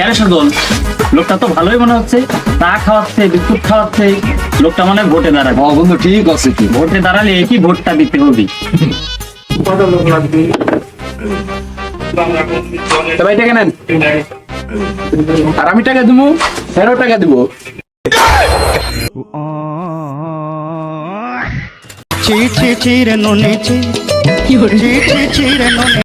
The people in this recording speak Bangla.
কেন সুদন লোকটা তো ভালোই মনে হচ্ছে। চা খাওয়াচ্ছে বিস্কুট খাওয়াচ্ছে লোকটা মানে ভোটে দাঁড়াবে। বন্ধু ঠিক আছে কি ভোটে দাঁড়ালে একই ভোটটা দিতে হবে। তা ভাই টাকা নেন। আর আমি টাকা দিব এরাও টাকা দিব। ছি ছি রে ননি। ছি ছি ছি রে ননি।